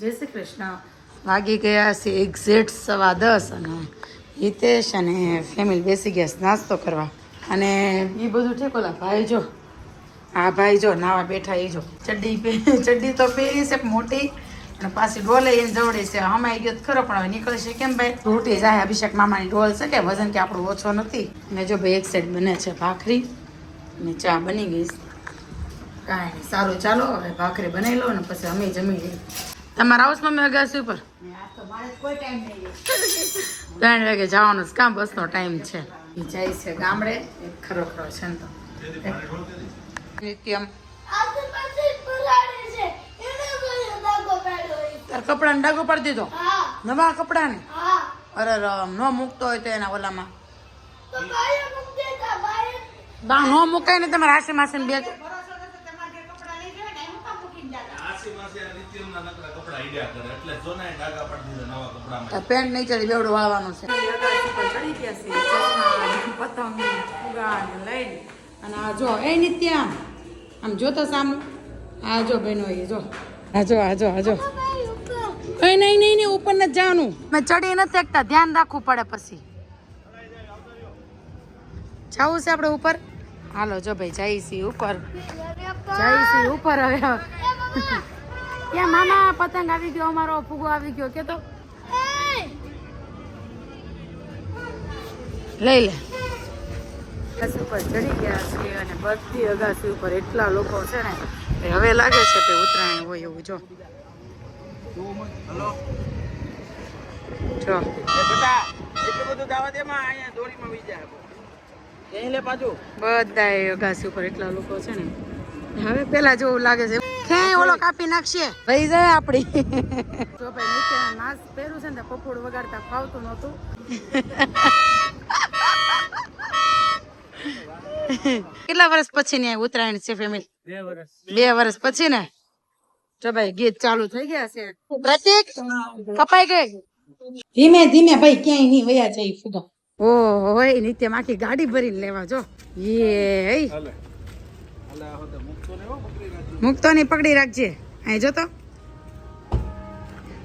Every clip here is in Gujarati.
જય શ્રી કૃષ્ણ. વાગી ગયા છે એક્ઝેક્ટ સવા દસ અને હિતેશ અને ફેમિલી બેસી ગયા છે નાસ્તો કરવા. અને એ બધું ઠીક ઓલા ભાઈ જો. આ ભાઈ જો, નાવા બેઠા એ જો. ચડ્ડી ચડ્ડી તો પહેરી છે, મોટી. અને પાછી ડોલે એને જવડે છે. હમાઈ ગયો ખરો, પણ હવે નીકળશે કેમ ભાઈ? તૂટી જાય, અભિષેક મામાની ડોલ છે કે વજન કે આપણું ઓછો નથી. ને જો ભાઈ એક સાઈડ બને છે ભાખરી અને ચા બની ગઈ કાંઈ સારું ચાલો, હવે ભાખરી બનાવી લો ને પછી અમે જમી લઈએ. તમારે હાઉસમાં મેં મમ્મી સુધી ઉપર? ત્રણ વાગે જવાનું છે. કામ બસનો ટાઈમ છે? એ જાય છે ગામડે. એક ખરો ખરો છે ને તો. નિત્યમ. તાર કપડાને ડાગો પાડી દીધો? નવા કપડાને? અરે રામ ન મૂકતો હોય તો એના ઓલામાં. બા ન મુકાય ને તમારા હાસે માસે બે. પેન્ટ નહીં ચડી બેવડું વાળવાનું છે. ચડી ગયા છે. પતંગ ફુગા લઈને. અને આ જો એ નિત્ય આમ આમ જોતો સામું આ જો બહેનો એ જો. આ જો આ જો આ જો. કઈ નહીં નહીં નહીં ઉપર નથી જવાનું. મેં ચડી નથી શકતા ધ્યાન રાખવું પડે પછી. જવું છે આપણે ઉપર? હાલો જો ભાઈ જઈશી ઉપર. જઈશી ઉપર હવે. ક્યાં મામા પતંગ આવી ગયો અમારો ફુગો આવી ગયો કે તો લઈ લે. અગાસી ઉપર ચડી ગયા છીએ અને બધી અગાસી ઉપર એટલા લોકો છે ને એ હવે લાગે છે કે ઉત્તરાયણ હોય એવું જો. જો. બધા અગાસી ઉપર એટલા લોકો છે ને હવે પેલા જેવું લાગે છે. ઓલો કાપી નાખશે. ભાઈ જાય આપડી જો ભાઈ નીચે માસ્ક પહેરું છે ને પકોડ પપોડ વગાડતા ફાવતું નહોતું. કેટલા વર્ષ પછી ને ઉત્તરાયણ છે ફેમિલી બે વર્ષ. પછી ને? જો ભાઈ ગીત ચાલુ થઈ ગયા છે. પ્રતિક કપાઈ ગઈ? ધીમે ધીમે ભાઈ ક્યાંય નહીં વયા જાય ફૂગો ઓહો હોય નિત્ય આખી ગાડી ભરીને લેવા જો. યે મૂકતો નહીં પકડી રાખજે. અહીં જોતો.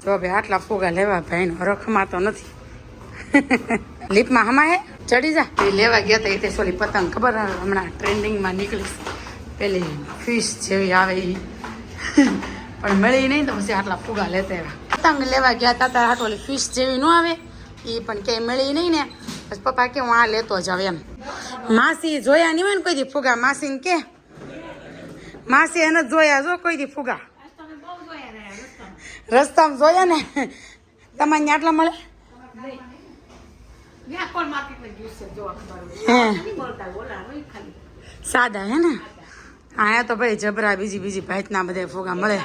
જો ભાઈ આટલા ફુગા લેવા ભાઈ નો રખમાં તો નથી. લીપમાં હમા હે ચડી જા. એ લેવા ગયા હતા એ તે સોલી પતંગ. ખબર? હમણાં ટ્રેન્ડિંગમાં નીકળી. પેલી ફિશ જેવી આવે એ પણ મળી નહીં તો પછી આટલા ફુગા લેતા આવ્યા. પતંગ લેવા ગયા હતા તાર આટલી ફિશ જેવી ન આવે. એ પણ ક્યાંય મળી નહીં ને. પછી પપ્પા કે હું આ લેતો જાવ એમ. માસી જોયા નહીં હોય ને કોઈ દી ફુગા? માસીને કે. માસી એને જોયા જો કોઈ દી ફુગા. રસ્તામાં જોયા ને? તમારે ત્યાં આટલા મળે? સાદા હે ને? આયા તો ભાઈ જબરા બીજી બીજી ભાતના બધા ફુગા મળે.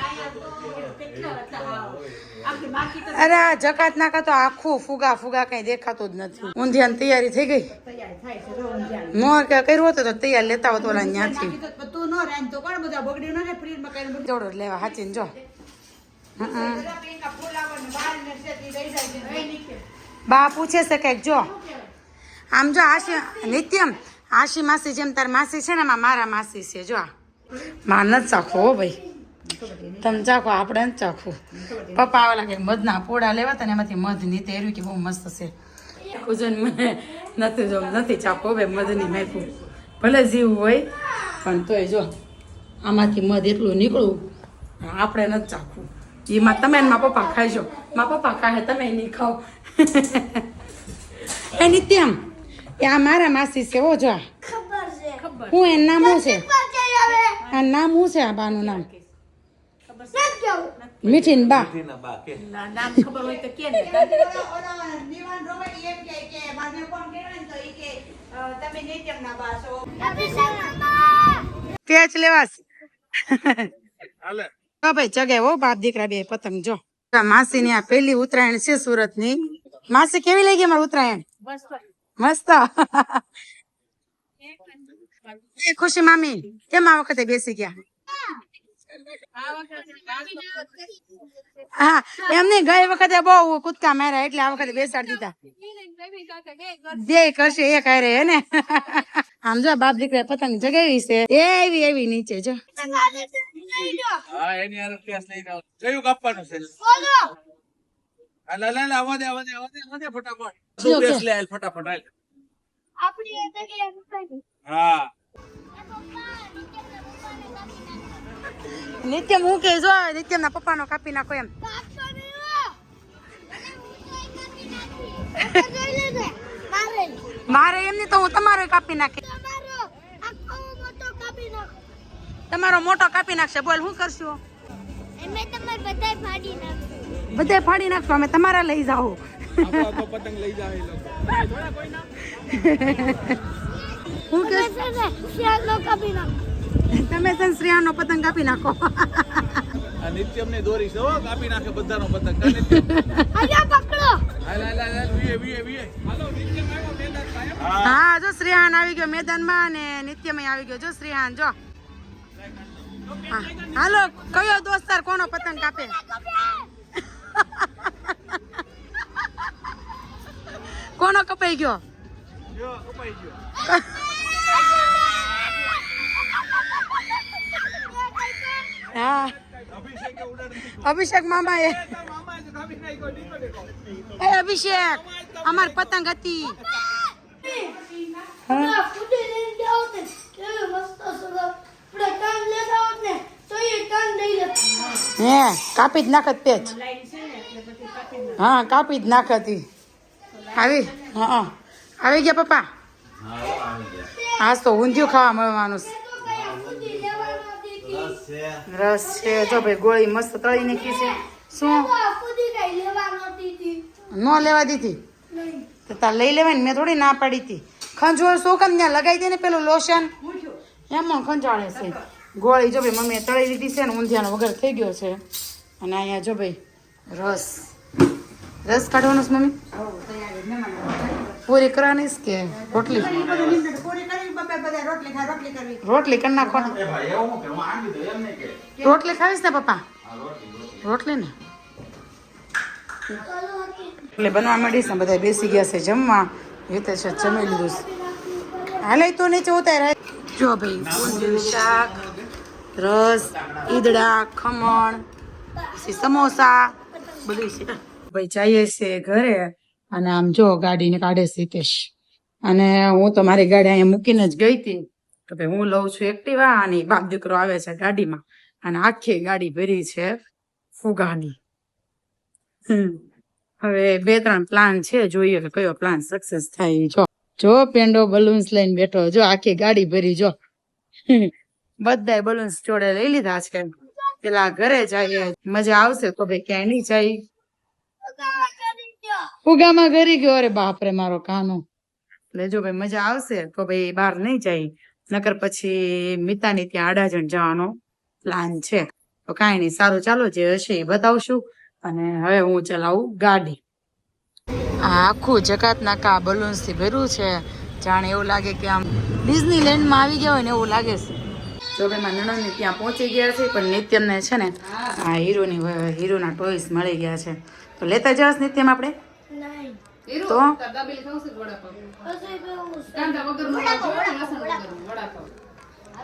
અરે આ જકાત નાકા તો આખું ફુગા ફુગા કઈ દેખાતું જ નથી. ઊંધિયાની તૈયારી થઈ ગઈ? મોર કે કર્યું હતું તો તૈયાર લેતા હોત ઓલા ત્યાંથી. જોડો લેવા હાચીને જો. બા પૂછે છે કંઈક જો. આમ જો આશી નિત્યમ આશી માસી જેમ તાર માસી છે ને મારા માસી છે જો આ. માં નથી ચાખો ભાઈ. તમે ચાખો આપણે નથી ચાખું પપ્પા આવા લાગે મધના પોડા લેવા તને ને એમાંથી મધની તેર્યું કે બહુ મસ્ત છે. કુજન મને નથી જો નથી ચાખો ભાઈ મધની મેકું ભલે જીવ હોય પણ તોય જો આમાંથી મધ એટલું નીકળવું આપણે નથી ચાખવું. એમાં તમે ને મારા પપ્પા ખાઈજો. મારા પપ્પા ખાય તમે નહીં ખાઓ. એ તેમ એ આ મારા માસી છે ઓ જો. હું એનું નામ શું છે આ નામ શું છે આ બાનું નામ. મીઠીન બા પેચ લેવાસ તો ભાઈ જગે હો બાપ દીકરા બે પતંગ જો. માસી ની આ પેલી ઉત્તરાયણ છે સુરતની માસી કેવી લાગી અમારી ઉત્તરાયણ મસ્ત. એ ખુશી મામી કેમ આ વખતે બેસી ગયા? હા એમને ગઈ વખતે બહુ કૂદકા માર્યા એટલે આ વખતે બેસાડી દીધા. જે કરશે એ કરે હે ને? આમ જો બાપ દીકરા પતંગ જગાવી છે. એવી એવી નીચે જો. હા એની હારે કેસ લઈને આવો. કયું કાપવાનું છે? હા, લા લા લા આવવા દે આવવા દે આવવા દે ફટાફટ શું કે? લે ફટાફટ હા. નિત્યમ હું કે જો નિત્યમના પપ્પાનો કાપી નાખો એમ કાપતો નહીં હો. અને હું તો એ કાપી નાખી. લેજે. મારે મારે એમની તો હું તમારો કાપી નાખી તમારો મોટો કાપી નાખો તમારો મોટો કાપી નાખશે બોલ શું કરશું એમે તમારે બધાય ફાડી નાખ્યું બધે ફાડી નાખશો અમે તમારા લઈ જાઓ પતંગ લઈ જાય લોકો હું કે ને કાપી નાખો તમે સંશ્રિયાનો પતંગ કાપી નાખો. આ નિત્યમ ને દોરી છે હો કાપી નાખે બધાનો પતંગ. કા નિત્યમ? અહીંયા પકડો. હાલ હાલ હાલ વીએ વીએ વીએ. હાલો નિત્યમ આવ્યો મેદાન હા હા જો શ્રીહાન આવી ગયો મેદાનમાં અને નિત્યમય આવી ગયો. જો શ્રીહાન જો. હા, હાલો કયો દોસ્તાર કોનો પતંગ કાપે? કોનો કપાઈ ગયો? જો કપાઈ ગયો. હા. અભિષેક મામા એ જ એ અભિષેક અમાર પતંગ હતી. તો. હે કાપી જ નાખત પેચ હા કાપી જ નાખતી. આવી? હા આવી ગયા પપ્પા? હા તો ઊંધિયું ખાવા મળવાનું છે તો કયા ફૂટી લેવાનો દીધી. રસ છે. જો ભાઈ ગોળી મસ્ત તળી નાખી છે. શું. ન લેવા દીધી. તો તાર લઈ લેવાય ને મેં થોડી ના પાડી હતી ખંજોળ શું કામ ત્યાં લગાવી દે ને પેલું લોશન એમ ખંજાળે છે. ગોળી જો ભાઈ મમ્મીએ તળી દીધી છે ને ઊંધિયાનો વગર થઈ ગયો છે. અને અહીંયા જો ભાઈ રસ. રસ કાઢવાનો છે મમ્મી? પૂરી કરવાની છે કે? રોટલી? રોટલી કરી નાખો. ને રોટલી ખાવીશ ને પપ્પા? રોટલી ને? એટલે બનવા માંડી છે ને બધા બેસી ગયા છે જમવા. રીતે છે જમી લીધું છે. હાલે તો નીચે ઉતાર જો ભાઈ શાક રસ ઈદડા ખમણ પછી સમોસા બધું છે. ભાઈ જઈએ છે ઘરે અને આમ જો ગાડીને કાઢે છે હિતેશ. અને હું તો મારી ગાડી અહીંયા મૂકીને જ ગઈ હતી. તો ભાઈ હું લઉં છું એક્ટિવા અને બાપ દીકરો આવે છે ગાડીમાં. અને આખી ગાડી ભરી છે ફુગાની. હવે બે ત્રણ પ્લાન છે જોઈએ કે કયો પ્લાન સક્સેસ થાય જો. જો પેન્ડો બલૂન્સ લઈને બેઠો જો આખી ગાડી ભરી જો. બધા બલૂન્સ જોડે લઈ લીધા છે. પેલા ઘરે જઈએ મજા આવશે તો ભાઈ ક્યાંય નહીં જાય. ઉગામાં ઘરી ગયો અરે બાપરે મારો કાનો. એટલે જો ભાઈ મજા આવશે તો ભાઈ બહાર નહીં જાય નકર પછી મિતાની ત્યાં અડાજણ જવાનો પ્લાન છે. તો કાંઈ નહીં, સારું, ચાલો જે હશે એ બતાવશું. અને હવે હું ચલાવું ગાડી. આ આખું જકાતના કા બલૂન્સથી ભર્યું છે. જાણે એવું લાગે કે આમ ડિઝનીલેન્ડમાં આવી ગયા હોય ને એવું લાગે છે. જો ભાઈ મારા નણંદને ત્યાં પહોંચી ગયા છે, પણ નિત્યમને છે ને આ હીરોની હીરોના ટોયસ મળી ગયા છે. તો લેતા જવાસ નિત્યમ આપણે. તો? છે?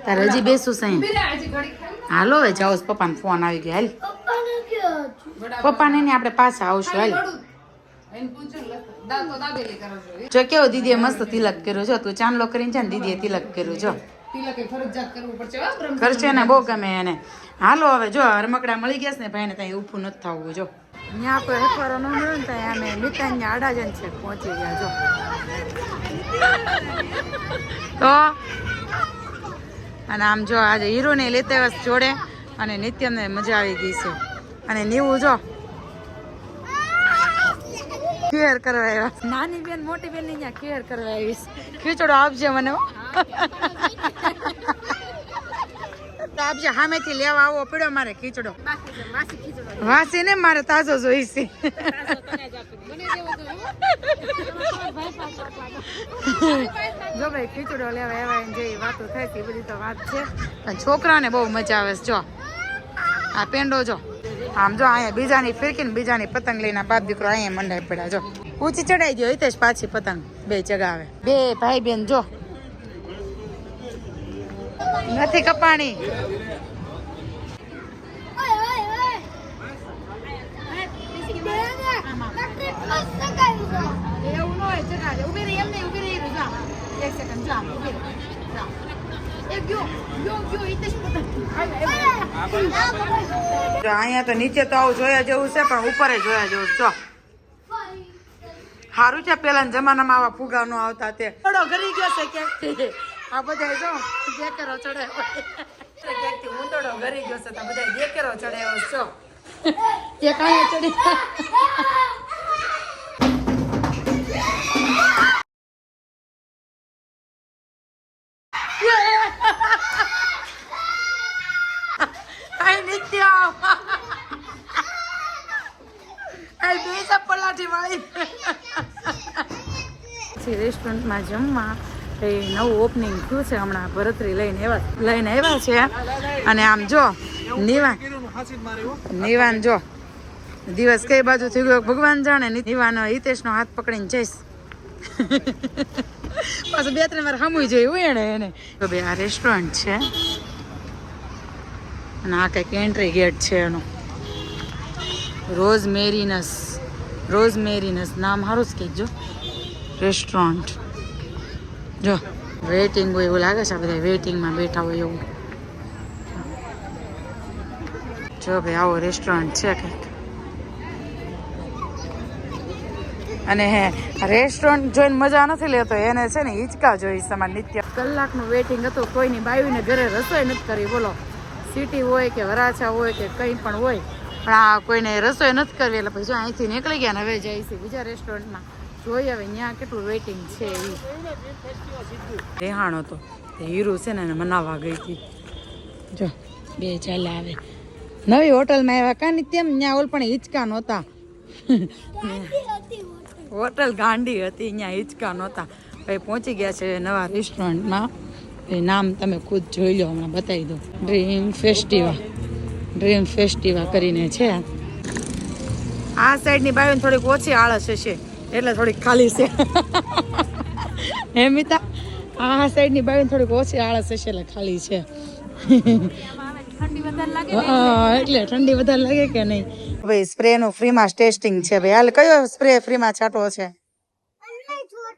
તારે હજી બેસું સાઈ હાલો હવે જાઓ પપ્પાને ફોન આવી ગયો હાલ. પપ્પાને ને આપણે પાછા આવશું હાલ. જો કેવો દીદીએ મસ્ત તિલક કર્યો છો તું ચાંદલો કરીને છે ને દીદીએ તિલક કર્યું જો. કરશે ને બહુ ગમે એને. હાલો હવે જો રમકડા મળી ગયા છે ને ભાઈને ત્યાં ઊભું નથી થવું જો. ત્યાં તો હેફરો ન મળ્યો ને ત્યાં અમે મિતાન આડાજન છે પહોંચી ગયા જો. તો? અને આમ જો આજે હીરોને લેતે વસ જોડે અને નિત્યમને મજા આવી ગઈ છે. અને નીવું જો. કેર કરવા આવ્યા નાની બેન મોટી બેનની ત્યાં કેર કરવા આવીશ ખીચડો આપજે મને. તો આપજે સામેથી લેવા આવો પડ્યો મારે ખીચડો. વાસી ને મારે તાજો જોઈશે. જો ભાઈ ખીચડો લેવા એવા જે વાતો થાય છે બધી તો વાત છે. પણ છોકરાને બહુ મજા આવે છે જો. આ પેંડો જો. આમ જો અહીંયા બીજાની ફિરકીને બીજાની પતંગ લઈને બાપ દીકરો અહીંયા મંડાઈ પડ્યા જો. ઊંચી ચડાઈ ગયો હિતેશ પાછી પતંગ બે ચગાવે. બે ભાઈ બેન જો. નથી કપાણી. અહીંયા તો નીચે તો આવું જોયા જેવું છે પણ ઉપર જોયા જેવું ચો સારું છે પેલા જમાનામાં આવા ફુગા નો આવતા તે. ઘડી ગયો છે કે આ બધા જો દેકેરો ચડાવ્યો ક્યાંકથી ઊંધડો ઘરી ગયો છે તો બધા દેકેરો ચડાવ્યો છો જો. કાંઈ ચડી. રેસ્ટોરન્ટમાં જમવા એ નવું ઓપનિંગ થયું છે હમણાં ભરતરી લઈને આવ્યા લઈને આવ્યા છે. અને આમ જો, નિવાન નિવાન જો, દિવસ કઈ બાજુ થઈ ગયો? ભગવાન જાણે નિવાન હિતેશનો હાથ પકડીને જઈશ. પાછું બે ત્રણ વાર હમું જોયું એને એને. તો બે, આ રેસ્ટોરન્ટ છે. અને આ કંઈક એન્ટ્રી ગેટ છે એનું. રોઝ મેરીનસ રોઝ મેરીનસ નામ સારું જ કહેજો. રેસ્ટોરન્ટ જો વેઇટિંગ હોય એવું લાગે છે બધા વેઇટિંગમાં બેઠા હોય એવું. જો ભાઈ, આવો રેસ્ટોરન્ટ છે કંઈક. અને હે રેસ્ટોરન્ટ જોઈને મજા નથી લેતો, એને છે ને હિંચકા જોઈ સમાન નિત્ય. કલાકનું વેઇટિંગ હતું, કોઈની બાયુને ઘરે રસોઈ નથી કરી, બોલો. સિટી હોય કે વરાછા હોય કે કંઈ પણ હોય, પણ આ કોઈને રસોઈ નથી કરવી, એટલે પછી અહીંથી નીકળી ગયા ને હવે જાય છે બીજા રેસ્ટોરન્ટમાં જોઈએ હવે ત્યાં કેટલું વેઇટિંગ છે એ રેહાણ હતો તે હીરો છે ને એને મનાવવા ગઈ હતી. જો, બે ચાલે આવે. નવી હોટલમાં આવ્યા કાની તેમ? ત્યાં ઓલ પણ હિંચકા નહોતા. હોટલ ગાંડી હતી ત્યાં હિંચકા નહોતા. ભાઈ પહોંચી ગયા છે નવા રેસ્ટોરન્ટમાં નામ તમે ખુદ જોઈ લો, હમણાં બતાવી દો ડ્રીમ ફેસ્ટિવલ ડ્રીમ ફેસ્ટિવલ કરીને છે. આ સાઈડની બાજુ થોડીક ઓછી આળસ હશે. એટલે થોડીક ખાલી છે. હે મિતા? આ સાઈડની બાવીને થોડીક ઓછી આળસ હશે એટલે ખાલી છે. એટલે ઠંડી વધારે લાગે કે નહીં? ભાઈ સ્પ્રે નું ફ્રીમાં ટેસ્ટિંગ છે ભાઈ. હાલ કયો સ્પ્રે ફ્રીમાં છાંટવો છે?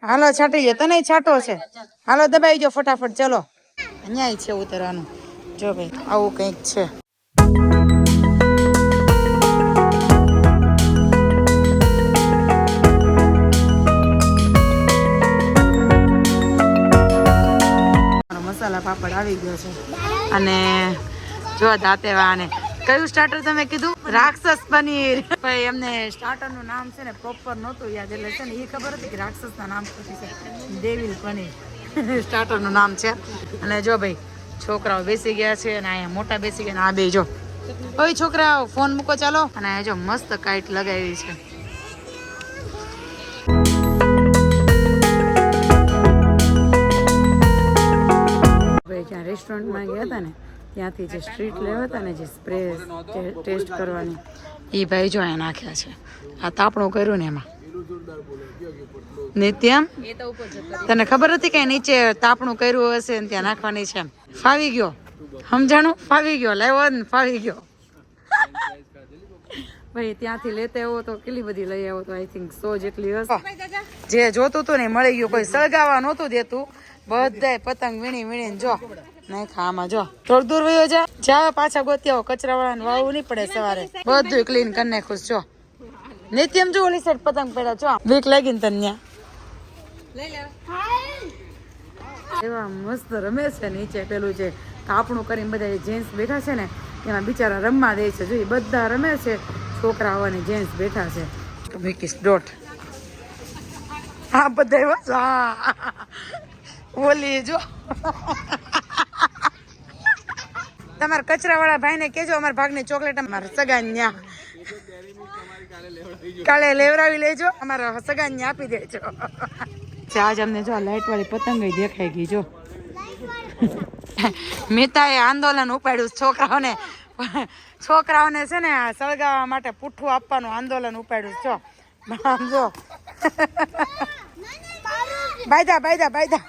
હાલો છાંટી જાય તને છાંટો છે. હાલો, દબાઈ જો ફટાફટ. ચલો. અહીંયા છે ઉતરવાનું જો ભાઈ, આવું કંઈક છે. મસાલા પાપડ આવી ગયો છે. અને જો દાંતેવા અને કયું સ્ટાર્ટર તમે કીધું? રાક્ષસ પનીર. એમને સ્ટાર્ટરનું નામ છે ને પ્રોપર નહોતું યાદ, એટલે છે ને એ ખબર હતી કે રાક્ષસ ના નામ શું છે. દેવીલ પનીર. સ્ટાર્ટરનું નામ છે. અને જો ભાઈ, છોકરાઓ બેસી ગયા છે અને અહીંયા મોટા બેસી ગયા આ બે જો. ઓય છોકરાઓ ફોન મૂકો ચાલો. અને જો મસ્ત કાઈટ લગાવી છે. જ્યાં રેસ્ટોરન્ટમાં ગયા હતા ને ત્યાંથી જે સ્ટ્રીટ લેવા હતા ને જે સ્પ્રે ટેસ્ટ કરવાની એ ભાઈ જો અહીંયા નાખ્યા છે. આ તાપણું કર્યું ને એમાં. નિત્યમ તને ખબર હતી કે નીચે તાપણું કર્યું હશે ને ત્યાં નાખવાની છે ફાવી ગયો. સમજાણું? ફાવી ગયો. લાવ્યો ને ફાવી ગયો. ભાઈ ત્યાંથી લેતે આવો તો કેટલી બધી લઈ આવો તો આઈ થિંક સો જેટલી હશે. જે જોતું હતું ને મળી ગયું. કોઈ સળગાવા નહોતું દેતું. બધાય પતંગ વીણી વીણીને જો. નહીં ખામાં જો. થોડું દૂર વયો જા. જાવ પાછા ગોતી આવો કચરા વાળાને વાવવું નહીં પડે સવારે. બધું ક્લીન કરી નાખું જો. નિત્યમ જો ઓલી સાઈડ પતંગ પડ્યા છો વીક લાગી ને તને ત્યાં. એવા મસ્ત રમે છે નીચે પેલું છે કાપણું કરીને બધા જેન્ટ્સ બેઠા છે ને એમાં બિચારા રમવા દે છે. જો બધા રમે છે છોકરાઓ અને જેન્ટ્સ બેઠા છે. વિકીસ ડોટ. હા બધા હા ઓલી જો. તમારા કચરા વાળા ભાઈ ને કેજો અમારા ભાગની ચોકલેટ અમારા સગા ન્યા. કાલે લેવરાવી લેજો, અમારા સગા ન્યા આપી દેજો. આજ અમને જો લાઈટ વાળી પતંગ દેખાઈ ગઈ, જો. મિતાએ આંદોલન ઉપાડ્યું છોકરાઓને. છોકરાઓને છે ને સળગાવવા માટે પૂઠું આપવાનું આંદોલન ઉપાડ્યું છે. જો. આમ જો બાયદા બાયદા બાયદા